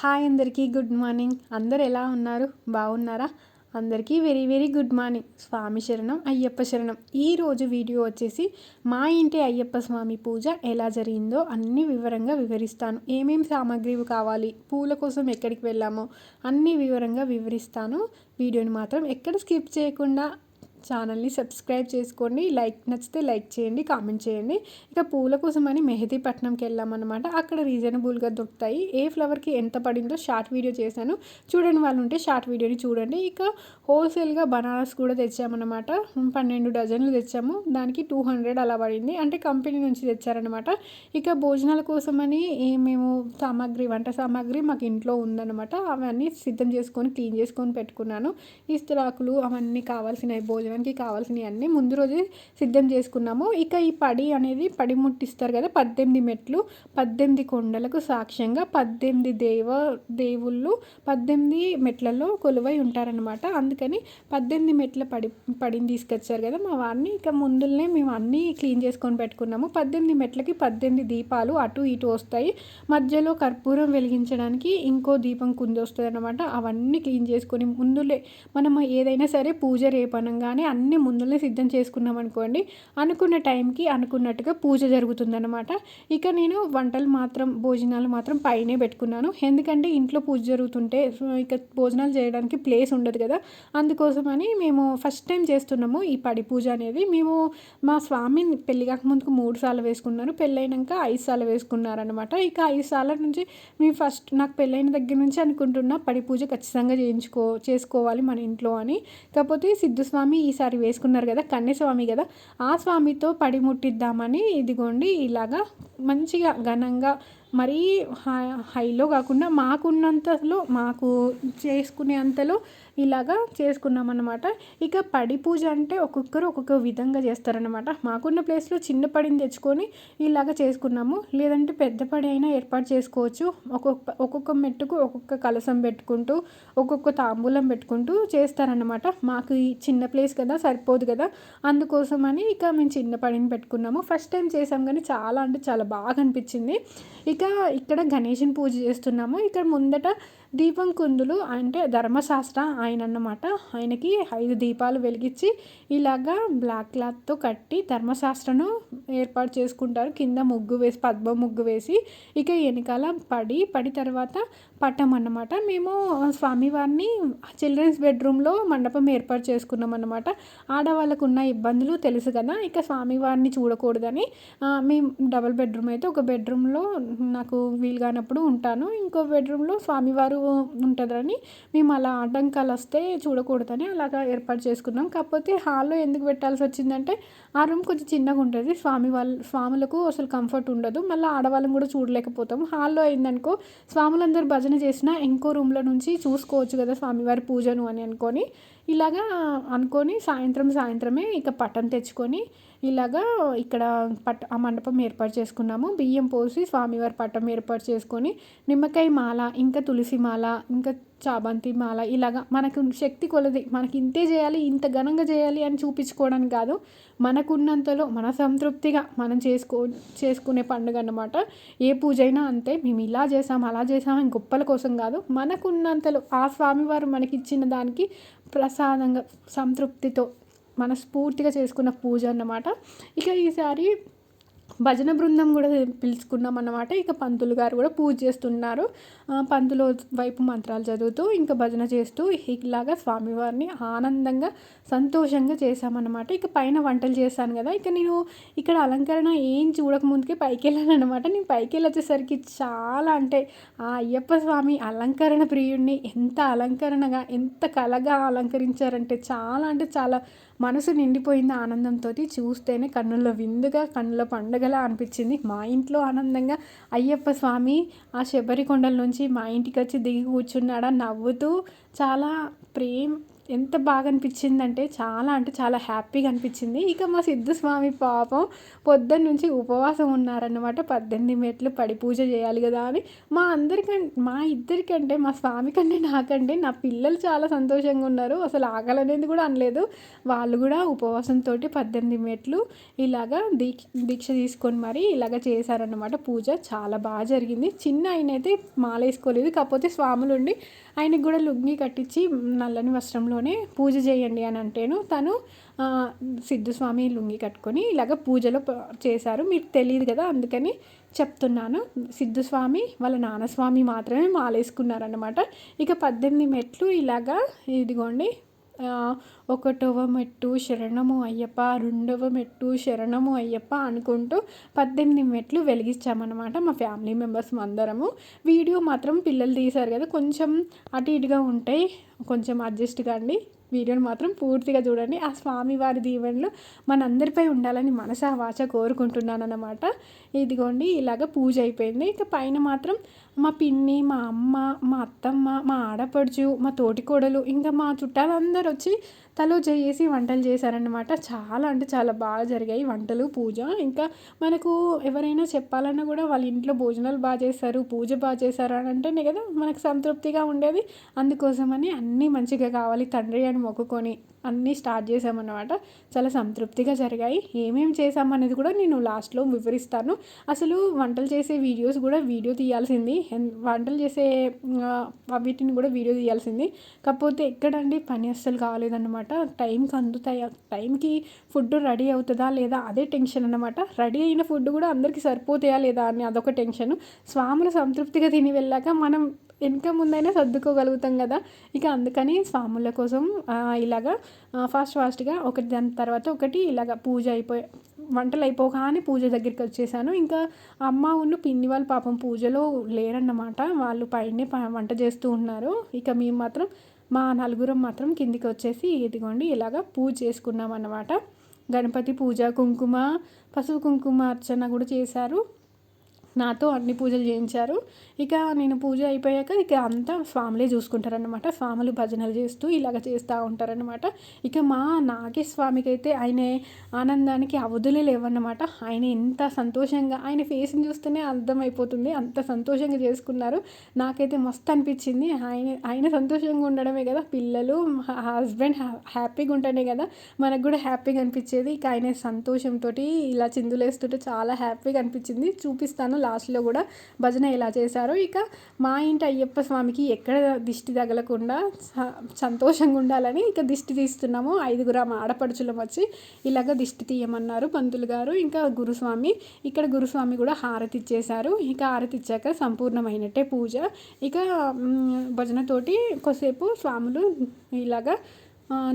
Hi అందరికీ good morning. అందరు ఎలా ఉన్నారు? బాగున్నారా? అందరికీ వెరీ వెరీ గుడ్ మార్నింగ్. స్వామి శరణం అయ్యప్ప శరణం. ఈరోజు వీడియో వచ్చేసి మా ఇంటి అయ్యప్ప స్వామి పూజ ఎలా జరిగిందో అన్ని వివరంగా వివరిస్తాను. ఏమేమి సామాగ్రి కావాలి పూల కోసం ఎక్కడికి వెళ్ళామో అన్ని వివరంగా వివరిస్తాను. వీడియోని మాత్రం ఎక్కడ స్కిప్ చేయకుండా ఛానల్ని సబ్స్క్రైబ్ చేసుకోండి లైక్ నచ్చితే లైక్ చేయండి కామెంట్ చేయండి. ఇక పూల కోసమని మెహదీపట్నంకి వెళ్ళామన్నమాట. అక్కడ రీజనబుల్గా దొరుకుతాయి. ఏ ఫ్లవర్కి ఎంత పడిందో షార్ట్ వీడియో చేశాను. చూడండి వాళ్ళు ఉంటే షార్ట్ వీడియోని చూడండి. ఇక హోల్సేల్గా బనానాస్ కూడా తెచ్చామన్నమాట. పన్నెండు డజన్లు తెచ్చాము. దానికి టూ హండ్రెడ్ అలా పడింది. అంటే కంపెనీ నుంచి తెచ్చారనమాట ఇక భోజనాల కోసమని మేము సామాగ్రి వంట సామాగ్రి మాకు ఇంట్లో ఉందన్నమాట. అవన్నీ సిద్ధం చేసుకొని క్లీన్ చేసుకొని పెట్టుకున్నాను. ఇస్తరాకులు అవన్నీ కావాల్సినవి భోజనం భోజనానికి కావాల్సినవి అన్నీ ముందు రోజే సిద్ధం చేసుకున్నాము. ఇక ఈ పడి అనేది పడి ముట్టిస్తారు కదా పద్దెనిమిది మెట్లు పద్దెనిమిది కొండలకు సాక్ష్యంగా పద్దెనిమిది దేవ దేవుళ్ళు పద్దెనిమిది మెట్లలో కొలువై ఉంటారనమాట అందుకని పద్దెనిమిది మెట్ల పడి పడిని తీసుకొచ్చారు కదా మా వారిని. ఇక ముందులనే మేము అన్నీ క్లీన్ చేసుకొని పెట్టుకున్నాము. పద్దెనిమిది మెట్లకి పద్దెనిమిది దీపాలు అటు ఇటు వస్తాయి. మధ్యలో కర్పూరం వెలిగించడానికి ఇంకో దీపం కుంది వస్తుంది అనమాట అవన్నీ క్లీన్ చేసుకొని ముందులే మనం ఏదైనా సరే పూజ రేపనంగానే కానీ అన్ని ముందులే సిద్ధం చేసుకున్నాం అనుకోండి అనుకున్న టైంకి అనుకున్నట్టుగా పూజ జరుగుతుందన్నమాట. ఇక నేను వంటలు మాత్రం భోజనాలు మాత్రం పైనే పెట్టుకున్నాను. ఎందుకంటే ఇంట్లో పూజ జరుగుతుంటే ఇక భోజనాలు చేయడానికి ప్లేస్ ఉండదు కదా. అందుకోసమని మేము ఫస్ట్ టైం చేస్తున్నాము ఈ పడి పూజ అనేది. మేము మా స్వామి పెళ్ళి కాకముందుకు మూడు సార్లు వేసుకున్నారు పెళ్ళైనాక ఐదు సార్లు వేసుకున్నారనమాట ఇక ఐదు సార్ల నుంచి మేము ఫస్ట్ నాకు పెళ్ళైన దగ్గర నుంచి అనుకుంటున్నా పడి పూజ ఖచ్చితంగా చేయించుకో చేసుకోవాలి మన ఇంట్లో అని. కాకపోతే సిద్ధుస్వామి ఈసారి వేసుకున్నారు కదా కన్యస్వామి కదా ఆ స్వామితో పడి ముట్టిద్దామని ఇదిగోండి ఇలాగా మంచిగా ఘనంగా మరీ హైలో కాకుండా మాకున్నంతలో మాకు చేసుకునే అంతలో ఇలాగా చేసుకున్నాం అనమాట ఇక పడి పూజ అంటే ఒక్కొక్కరు ఒక్కొక్క విధంగా చేస్తారనమాట మాకున్న ప్లేస్లో చిన్న పడిని తెచ్చుకొని ఇలాగ చేసుకున్నాము. లేదంటే పెద్ద పడి అయినా ఏర్పాటు చేసుకోవచ్చు. ఒక్కొక్క ఒక్కొక్క మెట్టుకు ఒక్కొక్క కలసం పెట్టుకుంటూ ఒక్కొక్క తాంబూలం పెట్టుకుంటూ చేస్తారనమాట మాకు ఈ చిన్న ప్లేస్ కదా సరిపోదు కదా. అందుకోసం అని ఇక మేము చిన్న పడిని పెట్టుకున్నాము. ఫస్ట్ టైం చేసాం కానీ చాలా అంటే చాలా బాగా అనిపించింది. ఇక ఇక్కడ గణేషుని పూజ చేస్తున్నాము. ఇక్కడ ముందట దీపం కుందులు అంటే ధర్మశాస్త్ర ఆయన అన్నమాట ఆయనకి ఐదు దీపాలు వెలిగించి ఇలాగా బ్లాక్ క్లాత్తో కట్టి ధర్మశాస్త్రను ఏర్పాటు చేసుకుంటారు. కింద ముగ్గు వేసి పద్మ ముగ్గు వేసి ఇక వెనకాల పడి పడి తర్వాత పట్టం అన్నమాట. మేము స్వామివారిని చిల్డ్రన్స్ బెడ్రూమ్లో మండపం ఏర్పాటు చేసుకున్నాం అన్నమాట ఆడవాళ్ళకు ఉన్న ఇబ్బందులు తెలుసు కదా ఇక స్వామివారిని చూడకూడదని మేము డబుల్ బెడ్రూమ్ అయితే ఒక బెడ్రూమ్లో నాకు వీలు కానప్పుడు ఉంటాను. ఇంకో బెడ్రూమ్లో స్వామివారు ఉంటుందని మేము అలా ఆటంకాలు వస్తే చూడకూడదని అలాగా ఏర్పాటు చేసుకున్నాం. కాకపోతే హాల్లో ఎందుకు పెట్టాల్సి వచ్చిందంటే ఆ రూమ్ కొంచెం చిన్నగా ఉంటుంది. స్వామి వాళ్ళ స్వాములకు అసలు కంఫర్ట్ ఉండదు. మళ్ళీ ఆడవాళ్ళని కూడా చూడలేకపోతాం హాల్లో అయిందనుకో స్వాములందరూ భజన చేసినా ఇంకో రూమ్లో నుంచి చూసుకోవచ్చు కదా స్వామివారి పూజను అని అనుకొని ఇలాగా అనుకొని సాయంత్రం సాయంత్రమే ఇక పట్టం తెచ్చుకొని ఇలాగా ఇక్కడ పట్ట ఆ మండపం ఏర్పాటు చేసుకున్నాము. బియ్యం పోసి స్వామివారి పట్టం ఏర్పాటు చేసుకొని నిమ్మకాయ మాల ఇంకా తులసి మాల ఇంకా చాబంతి మాల ఇలాగా మనకు శక్తి కొలది. మనకి ఇంతే చేయాలి ఇంత ఘనంగా చేయాలి అని చూపించుకోవడానికి కాదు. మనకున్నంతలో మన సంతృప్తిగా మనం చేసుకో చేసుకునే పండుగ అన్నమాట. ఏ పూజ అయినా అంతే. మేము ఇలా చేసాం అలా చేసాం అని గొప్పల కోసం కాదు. మనకున్నంతలో ఆ స్వామివారు మనకి ఇచ్చిన దానికి ప్రసాదంగా సంతృప్తితో మనస్ఫూర్తిగా చేసుకున్న పూజ అన్నమాట. ఇక ఈసారి భజన బృందం కూడా పిలుచుకున్నాం అన్నమాట. ఇక పంతులు గారు కూడా పూజ చేస్తున్నారు. పంతులు వైపు మంత్రాలు చదువుతూ ఇంకా భజన చేస్తూ ఇలాగా స్వామివారిని ఆనందంగా సంతోషంగా చేశామన్నమాట. ఇక పైన వంటలు చేశాను కదా ఇక నేను ఇక్కడ అలంకరణ ఏం చూడకముందుకే పైకి వెళ్ళాను అనమాట నేను పైకి వెళ్ళి వచ్చేసరికి చాలా అంటే ఆ అయ్యప్ప స్వామి అలంకరణ ప్రియుడిని ఎంత అలంకరణగా ఎంత కలగా అలంకరించారంటే చాలా అంటే చాలా మనసు నిండిపోయింది ఆనందంతో చూస్తేనే కన్నుల్లో విందుగా కన్నుల పండుగలా అనిపించింది. మా ఇంట్లో ఆనందంగా అయ్యప్ప స్వామి ఆ శబరికొండల నుంచి మా ఇంటికి వచ్చి దిగి కూర్చున్నాడా నవ్వుతూ చాలా ప్రేమ ఎంత బాగా అనిపించిందంటే చాలా అంటే చాలా హ్యాపీగా అనిపించింది ఇక మా సిద్ధు స్వామి పాపం పొద్దున్న నుంచి ఉపవాసం ఉన్నారన్నమాట. పద్దెనిమిది మెట్లు పడి పూజ చేయాలి కదా అని. మా అందరికంటే మా ఇద్దరికంటే మా స్వామి కంటే నాకంటే నా పిల్లలు చాలా సంతోషంగా ఉన్నారు. అసలు ఆగలనేది కూడా అనలేదు. వాళ్ళు కూడా ఉపవాసంతో పద్దెనిమిది మెట్లు ఇలాగా దీక్ష దీక్ష తీసుకొని మరి ఇలాగ చేశారన్నమాట. పూజ చాలా బాగా జరిగింది. చిన్న ఆయన అయితే మాల వేసుకోలేదు కాకపోతే స్వాములు ఉండి ఆయనకు కూడా లుగ్గి కట్టించి నల్లని వస్త్రంలో సమయంలోనే పూజ చేయండి అని అంటేను తను సిద్ధుస్వామి లుంగి కట్టుకొని ఇలాగ పూజలో చేశారు. మీకు తెలియదు కదా అందుకని చెప్తున్నాను. సిద్ధుస్వామి వాళ్ళ నాన్నస్వామి మాత్రమే మాలేసుకున్నారనమాట ఇక పద్దెనిమిది మెట్లు ఇలాగా ఇదిగోండి ఒకటవ మెట్టు శరణము అయ్యప్ప రెండవ మెట్టు శరణము అయ్యప్ప అనుకుంటూ పద్దెనిమిది మెట్లు వెలిగించామన్నమాట మా ఫ్యామిలీ మెంబర్స్ అందరము. వీడియో మాత్రం పిల్లలు తీశారు కదా కొంచెం అటు ఇటుగా ఉంటాయి కొంచెం అడ్జస్ట్ కాండి. వీడియోని మాత్రం పూర్తిగా చూడండి. ఆ స్వామివారి దీవెనలు మనందరిపై ఉండాలని మనసా వాచ కోరుకుంటున్నాను అనమాట ఇదిగోండి ఇలాగ పూజ అయిపోయింది. ఇక పైన మాత్రం మా పిన్ని మా అమ్మ మా అత్తమ్మ మా ఆడపడుచు మా తోటికోడలు ఇంకా మా చుట్టాలందరూ వచ్చి తలో చేసి వంటలు చేశారనమాట చాలా అంటే చాలా బాగా జరిగాయి వంటలు పూజ. ఇంకా మనకు ఎవరైనా చెప్పాలన్నా కూడా వాళ్ళ ఇంట్లో భోజనాలు బాగా చేస్తారు పూజ బాగా చేశారు అని అంటేనే కదా మనకు సంతృప్తిగా ఉండేది. అందుకోసమని అన్నీ మంచిగా కావాలి తండ్రి అని మొక్కుకొని అన్నీ స్టార్ట్ చేసామన్నమాట చాలా సంతృప్తిగా జరిగాయి. ఏమేమి చేసామనేది కూడా నేను లాస్ట్లో వివరిస్తాను. అసలు వంటలు చేసే వీడియోస్ కూడా వీడియో తీయాల్సింది. వంటలు చేసే వీటిని కూడా వీడియో తీయాల్సింది. కాకపోతే ఎక్కడండి పని అస్సలు కాలేదన్నమాట. టైంకి అందుతాయా టైంకి ఫుడ్ రెడీ అవుతుందా లేదా అదే టెన్షన్ అనమాట రెడీ అయిన ఫుడ్ కూడా అందరికీ సరిపోతాయా లేదా అని అదొక టెన్షన్. స్వాములు సంతృప్తిగా తిని వెళ్ళాక మనం వెనక ముందైనా సర్దుకోగలుగుతాం కదా. ఇక అందుకని స్వాముల కోసం ఇలాగా ఫాస్ట్ ఫాస్ట్గా ఒకటి దాని తర్వాత ఒకటి ఇలాగ పూజ అయిపోయి వంటలు అయిపోగానే పూజ దగ్గరికి వచ్చేసాను. ఇంకా అమ్మ ఉన్న పిన్ని వాళ్ళు పాపం పూజలో లేరన్నమాట. వాళ్ళు పైనే వంట చేస్తూ ఉన్నారు. ఇక మేము మాత్రం మా నలుగురం మాత్రం కిందికి వచ్చేసి ఇదిగోండి ఇలాగ పూజ చేసుకున్నాం అన్నమాట గణపతి పూజ కుంకుమ పసుపు కుంకుమ అర్చన కూడా చేశారు. నాతో అన్ని పూజలు చేయించారు. ఇక నేను పూజ అయిపోయాక ఇక అంతా స్వాములే చూసుకుంటారనమాట స్వాములు భజనలు చేస్తూ ఇలాగ చేస్తూ ఉంటారనమాట ఇక మా నాగేశ్వామికి అయితే ఆయన ఆనందానికి అవధులే లేవన్నమాట. ఆయన ఎంత సంతోషంగా ఆయన ఫేస్ని చూస్తేనే అర్థమైపోతుంది. అంత సంతోషంగా చేసుకున్నారు. నాకైతే మస్తు అనిపించింది. ఆయన ఆయన సంతోషంగా ఉండడమే కదా. పిల్లలు హస్బెండ్ హ్యాపీగా ఉంటేనే కదా మనకు కూడా హ్యాపీగా అనిపించేది. ఇక ఆయన సంతోషంతో ఇలా చిందులేస్తుంటే చాలా హ్యాపీగా అనిపించింది. చూపిస్తాను. లాస్ట్లో కూడా భజన ఎలా చేశారో ఇక మా ఇంటి అయ్యప్ప స్వామికి ఎక్కడ దిష్టి తగలకుండా సంతోషంగా ఉండాలని ఇక దిష్టి తీస్తున్నాము. ఐదుగురు ఆడపడుచులం వచ్చి ఇలాగ దిష్టి తీయమన్నారు పంతులు గారు. ఇంకా గురుస్వామి ఇక్కడ గురుస్వామి కూడా హారతి ఇచ్చేశారు. ఇక హారతి ఇచ్చాక సంపూర్ణమైనట్టే పూజ. ఇక భజనతోటి కొద్దిసేపు స్వాములు ఇలాగా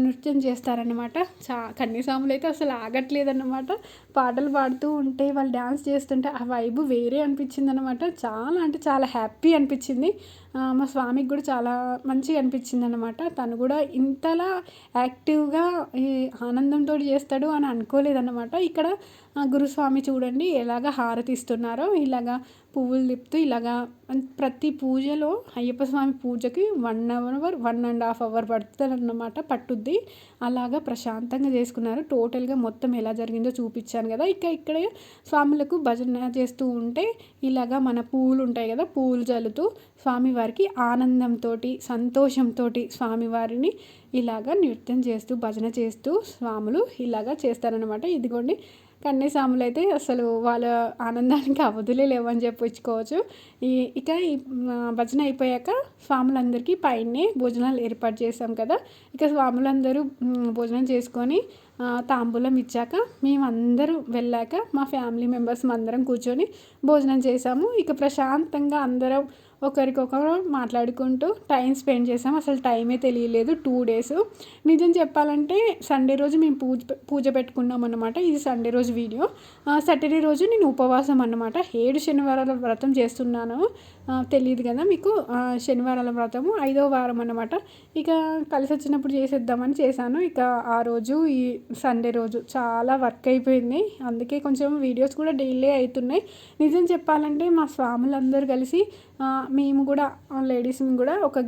నృత్యం చేస్తారనమాట చా కన్యస్వాములు అయితే అసలు ఆగట్లేదన్నమాట. పాటలు పాడుతూ ఉంటే వాళ్ళు డ్యాన్స్ చేస్తుంటే ఆ వైబు వేరే అనిపించింది అనమాట చాలా అంటే చాలా హ్యాపీ అనిపించింది. మా స్వామికి కూడా చాలా మంచిగా అనిపించింది అనమాట తను కూడా ఇంతలా యాక్టివ్గా ఈ ఆనందంతో చేస్తాడు అని అనుకోలేదన్నమాట. ఇక్కడ గురుస్వామి చూడండి ఎలాగ హారతిస్తున్నారో ఇలాగా పువ్వులు తిప్పుతూ ఇలాగా ప్రతి పూజలో అయ్యప్ప స్వామి పూజకి one hour one and half hour పడుతుంది అన్నమాట పట్టుద్ది. అలాగా ప్రశాంతంగా చేసుకున్నారు. టోటల్గా మొత్తం ఎలా జరిగిందో చూపించాను కదా. ఇక ఇక్కడే స్వాములకు భజన చేస్తూ ఉంటే ఇలాగా మన పూలు ఉంటాయి కదా పూలు జల్లుతూ స్వామివారికి ఆనందంతో సంతోషంతో స్వామివారిని ఇలాగా నృత్యం చేస్తూ భజన చేస్తూ స్వాములు ఇలాగా చేస్తారనమాట ఇదిగోండి కన్యసాములు అయితే అసలు వాళ్ళ ఆనందానికి అవధులే లేవని చెప్పుకోవచ్చు. ఈ ఇక ఈ భజన అయిపోయాక స్వాములందరికీ పైనే భోజనాలు ఏర్పాటు చేసాం కదా. ఇక స్వాములందరూ భోజనం చేసుకొని తాంబూలం ఇచ్చాక మేమందరూ వెళ్ళాక మా ఫ్యామిలీ మెంబర్స్ అందరం కూర్చొని భోజనం చేసాము ఇక ప్రశాంతంగా అందరం ఒకరికొకరు మాట్లాడుకుంటూ టైం స్పెండ్ చేసాం. అసలు టైమే తెలియలేదు. Two days. నిజం చెప్పాలంటే సండే రోజు మేము పూజ పూజ పెట్టుకున్నాం అనమాట ఇది సండే రోజు వీడియో. సాటర్డే రోజు నేను ఉపవాసం అనమాట ఏడు శనివారాల వ్రతం చేస్తున్నాను. తెలియదు కదా మీకు? శనివారాల వ్రతము ఐదో వారం అనమాట ఇక కలిసి వచ్చినప్పుడు చేసేద్దామని చేశాను. ఇక ఆ రోజు ఈ సండే రోజు చాలా వర్క్ అయిపోయింది. అందుకే కొంచెం వీడియోస్ కూడా డిలే అవుతున్నాయి. నిజం చెప్పాలంటే మా స్వాములందరూ కలిసి మేము కూడా లేడీస్ కూడా ఒక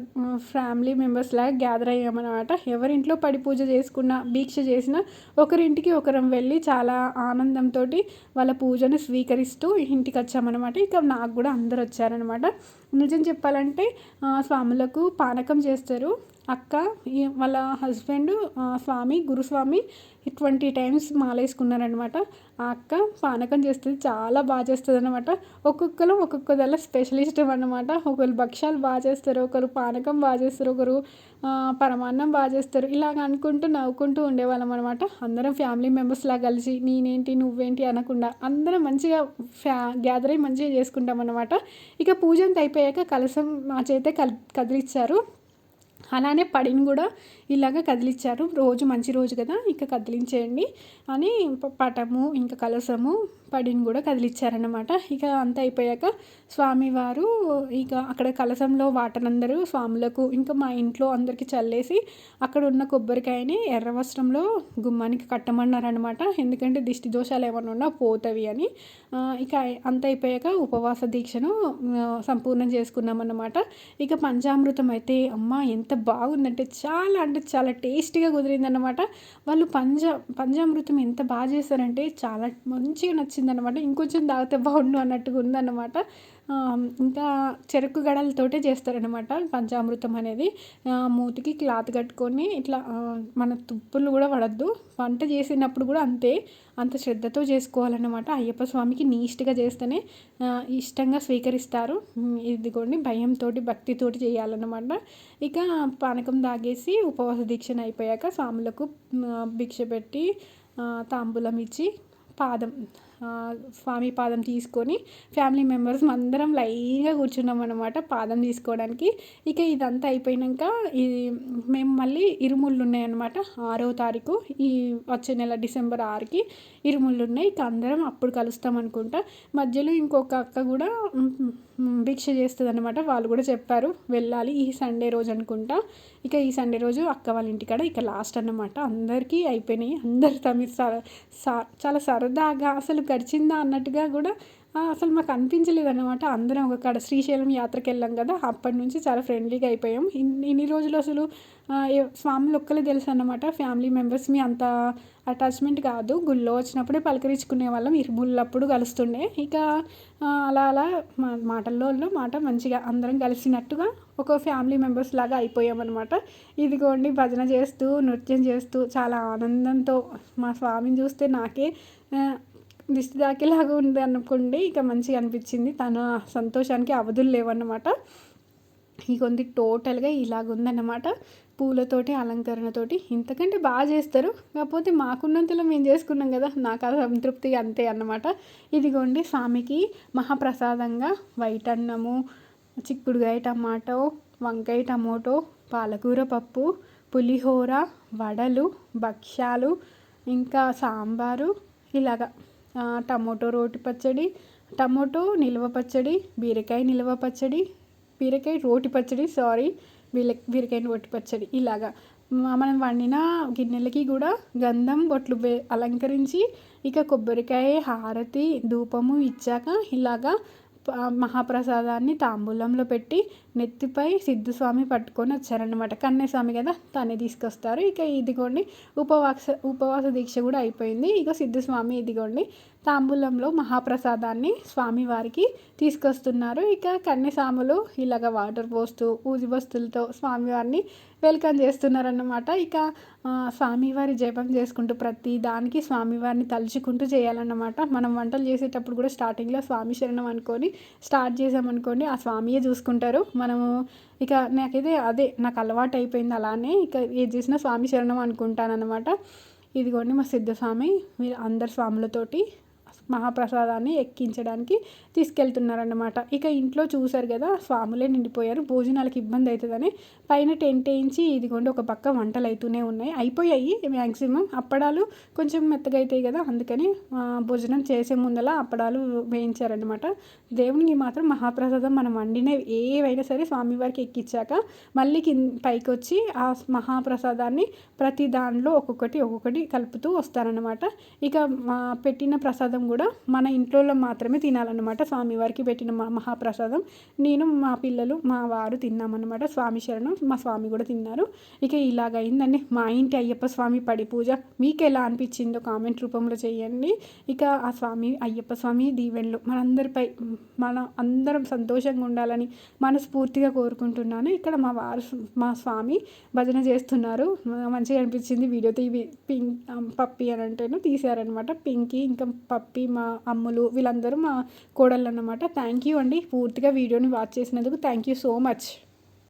ఫ్యామిలీ మెంబర్స్ లాగా గ్యాదర్ అయ్యామన్నమాట. ఎవరింట్లో పడి పూజ చేసుకున్నా భీక్ష చేసినా ఒకరింటికి ఒకరం వెళ్ళి చాలా ఆనందంతో వాళ్ళ పూజను స్వీకరిస్తూ ఇంటికి వచ్చామన్నమాట. ఇక నాకు కూడా అందరు వచ్చారనమాట నిజం చెప్పాలంటే స్వాములకు పానకం చేస్తారు. అక్క ఈ- వాళ్ళ హస్బెండ్ స్వామి గురుస్వామి ట్వంటీ టైమ్స్ మాలేసుకున్నారనమాట ఆ అక్క పానకం చేస్తుంది చాలా బాగా చేస్తుంది అనమాట ఒక్కొక్కరు ఒక్కొక్కదల్లా స్పెషలిస్ట్ అనమాట ఒకరు భక్ష్యాలు బాగా చేస్తారు ఒకరు పానకం బాగా చేస్తారు ఒకరు పరమాన్నం బాగా చేస్తారు. ఇలాగ అనుకుంటూ నవ్వుకుంటూ ఉండేవాళ్ళం అనమాట అందరం ఫ్యామిలీ మెంబర్స్లా కలిసి నేనేంటి నువ్వేంటి అనకుండా అందరం మంచిగా ఫ్యా గ్యాదర్ అయ్యి మంచిగా చేసుకుంటాం అనమాట ఇక పూజ అయిపోయాక కలసం మా చేతే కల్ కదిలిచ్చారు. అలానే పడిని కూడా ఇలాగ కదిలిచ్చారు. రోజు మంచి రోజు కదా ఇంకా కదిలించేయండి అని పటము ఇంకా కలసము పడిని కూడా కదిలిచ్చారన్నమాట. ఇక అంత అయిపోయాక స్వామివారు ఇక అక్కడ కలసంలో వాటనందరూ స్వాములకు ఇంకా మా ఇంట్లో అందరికీ చల్లేసి అక్కడ ఉన్న కొబ్బరికాయని ఎర్ర వస్త్రంలో గుమ్మానికి కట్టమన్నారనమాట ఎందుకంటే దిష్టి దోషాలు ఏమైనా ఉన్నా పోతవి అని. ఇక అంత అయిపోయాక ఉపవాస దీక్షను సంపూర్ణం చేసుకున్నామన్నమాట. ఇక పంచామృతం అయితే అమ్మ ఎంత బాగుందంటే చాలా అంటే చాలా టేస్టీగా కుదిరిందన్నమాట. వాళ్ళు పంజా పంచామృతం ఎంత బాగా చేస్తారంటే చాలా మంచిగా నచ్చింది. నచ్చిందన్నమాట ఇంకొంచెం తాగితే బాగుండు అన్నట్టుగా ఉందన్నమాట. ఇంకా చెరుకు గడలతోటే చేస్తారనమాట పంచామృతం అనేది. మూతికి క్లాత్ కట్టుకొని ఇట్లా మన తుప్పులు కూడా పడద్దు. వంట చేసినప్పుడు కూడా అంతే. అంత శ్రద్ధతో చేసుకోవాలన్నమాట. అయ్యప్ప స్వామికి నీట్గా చేస్తేనే ఇష్టంగా స్వీకరిస్తారు. ఉమ్, ఇదిగోండి భయంతో భక్తితోటి చేయాలన్నమాట. ఇక పానకం తాగేసి ఉపవాస దీక్షను అయిపోయాక స్వాములకు భిక్ష పెట్టి తాంబూలం ఇచ్చి పాదం స్వామి పాదం తీసుకొని ఫ్యామిలీ మెంబర్స్ అందరం లైన్గా కూర్చున్నాం అనమాట పాదం తీసుకోవడానికి. ఇక ఇదంతా అయిపోయినాక ఇది మేము మళ్ళీ ఇరుముళ్ళు ఉన్నాయన్నమాట ఆరో తారీఖు ఈ వచ్చే నెల డిసెంబర్ ఆరుకి ఇరుముళ్ళు ఉన్నాయి. ఇక అందరం అప్పుడు కలుస్తాం అనుకుంటా. మధ్యలో ఇంకొక అక్క కూడా భిక్ష చేస్తుందన్నమాట. వాళ్ళు కూడా చెప్పారు వెళ్ళాలి ఈ సండే రోజు అనుకుంటా. ఇక ఈ సండే రోజు అక్క వాళ్ళ ఇంటికాడ ఇక లాస్ట్ అన్నమాట. అందరికీ అయిపోయినాయి. అందరు తమ స- చాలా సరదాగా అసలు గడిచిందా అన్నట్టుగా కూడా అసలు మాకు అనిపించలేదు అనమాట అందరం ఒక కాడ శ్రీశైలం యాత్రకి వెళ్ళాం కదా అప్పటి నుంచి చాలా ఫ్రెండ్లీగా అయిపోయాం. ఇన్ని రోజులు అసలు ఆ, స్వాములు ఒక్కలే తెలుసు అనమాట ఫ్యామిలీ మెంబర్స్ మీ అంత అటాచ్మెంట్ కాదు. గుళ్ళో వచ్చినప్పుడే పలకరించుకునే వాళ్ళం. ఇరుముళ్ళప్పుడు కలుస్తుండే. ఇక అలా అలా మా మాటల్లో మాట మంచిగా అందరం కలిసినట్టుగా ఒక ఫ్యామిలీ మెంబర్స్ లాగా అయిపోయామన్నమాట. ఇదిగోండి భజన చేస్తూ నృత్యం చేస్తూ చాలా ఆనందంతో మా స్వామిని చూస్తే నాకే దిష్టి దాకేలాగా ఉంది అనుకోండి ఇక మంచిగా అనిపించింది. తన సంతోషానికి అవధులు లేవన్నమాట. ఇగొంది టోటల్గా ఇలాగ ఉందన్నమాట. పూలతోటి అలంకరణతోటి. ఇంతకంటే బాగా చేస్తారు. కాకపోతే మాకున్నంతలో మేము చేసుకున్నాం కదా నాకు ఆ సంతృప్తి అంతే అన్నమాట. ఇదిగోండి స్వామికి మహాప్రసాదంగా వైట్ అన్నము చిక్కుడుగాయ టమాటో వంకాయ టమోటో పాలకూర పప్పు పులిహోర వడలు భక్ష్యాలు ఇంకా సాంబారు ఇలాగా. టమోటో రోటి పచ్చడి టమోటో నిల్వ పచ్చడి బీరకాయ నిల్వ పచ్చడి బీరకాయ రోటి పచ్చడి సారీ బీర బీరకాయ రోటి పచ్చడి ఇలాగా. మనం వండిన గిన్నెలకి కూడా గంధం బొట్లు అలంకరించి ఇక కొబ్బరికాయ హారతి ధూపము ఇచ్చాక ఇలాగా మహాప్రసాదాన్ని తాంబూలంలో పెట్టి నెత్తిపై సిద్ధుస్వామి పట్టుకొని వచ్చారనమాట కన్యస్వామి కదా తనే తీసుకొస్తారు. ఇక ఇదిగోండి ఉపవాస ఉపవాస దీక్ష కూడా అయిపోయింది. ఇక సిద్ధుస్వామి ఇదిగోండి తాంబూలంలో మహాప్రసాదాన్ని స్వామివారికి తీసుకొస్తున్నారు. ఇక కన్యస్వాములు ఇలాగ వాటర్ పోస్తూ ఊది బస్తులతో స్వామివారిని వెల్కమ్ చేస్తున్నారన్నమాట. ఇక స్వామివారి జపం చేసుకుంటూ ప్రతి దానికి స్వామివారిని తలుచుకుంటూ చేయాలన్నమాట. మనం వంటలు చేసేటప్పుడు కూడా స్టార్టింగ్లో స్వామి శరణం అనుకొని స్టార్ట్ చేసామనుకోండి ఆ స్వామియే చూసుకుంటారు. మనము ఇక నాకైతే అదే నాకు అలవాటు అయిపోయింది అలానే ఇక ఏది చేసినా స్వామి శరణం అనుకుంటానన్నమాట. ఇదిగోండి మా సిద్ధస్వామి మీరు అందరు స్వాములతోటి మహాప్రసాదాన్ని ఎక్కించడానికి తీసుకెళ్తున్నారన్నమాట. ఇక ఇంట్లో చూశారు కదా స్వాములే నిండిపోయారు. భోజనాలకు ఇబ్బంది అవుతుందని పైన టెంట్ వేయించి ఇదిగోండి ఒక పక్క వంటలు అవుతూనే ఉన్నాయి. అయిపోయాయి మ్యాక్సిమం అప్పడాలు కొంచెం మెత్తగా అవుతాయి కదా అందుకని భోజనం చేసే ముందల అప్పడాలు వేయించారనమాట దేవునికి మాత్రం మహాప్రసాదం మనం వండిన ఏవైనా సరే స్వామివారికి ఎక్కించాక మళ్ళీ కింద పైకి వచ్చి ఆ మహాప్రసాదాన్ని ప్రతి దానిలో ఒక్కొక్కటి ఒక్కొక్కటి కలుపుతూ వస్తారనమాట ఇక మా పెట్టిన ప్రసాదం కూడా కూడా మన ఇంట్లో మాత్రమే తినాలన్నమాట. స్వామివారికి పెట్టిన మా మహాప్రసాదం. నేను మా పిల్లలు మా వారు తిన్నామన్నమాట. స్వామి శరణం మా స్వామి కూడా తిన్నారు. ఇక ఇలాగైందండి మా ఇంటి అయ్యప్ప స్వామి పడి పూజ. మీకు ఎలా అనిపించిందో కామెంట్ రూపంలో చేయండి ఇక ఆ స్వామి అయ్యప్ప స్వామి దీవెన్లు మనందరిపై మన అందరం సంతోషంగా ఉండాలని మనస్ఫూర్తిగా కోరుకుంటున్నాను. ఇక్కడ మా వారు మా స్వామి భజన చేస్తున్నారు. మంచిగా అనిపించింది. వీడియో తీవి పింక్ పప్పి అని అంటేను తీశారనమాట పింకి ఇంకా పప్పి మా అమ్ములు వీళ్ళందరూ మా కోడళ్ళు అనమాట థ్యాంక్ యూ అండి. పూర్తిగా వీడియోని వాచ్ చేసినందుకు థ్యాంక్ యూ సో మచ్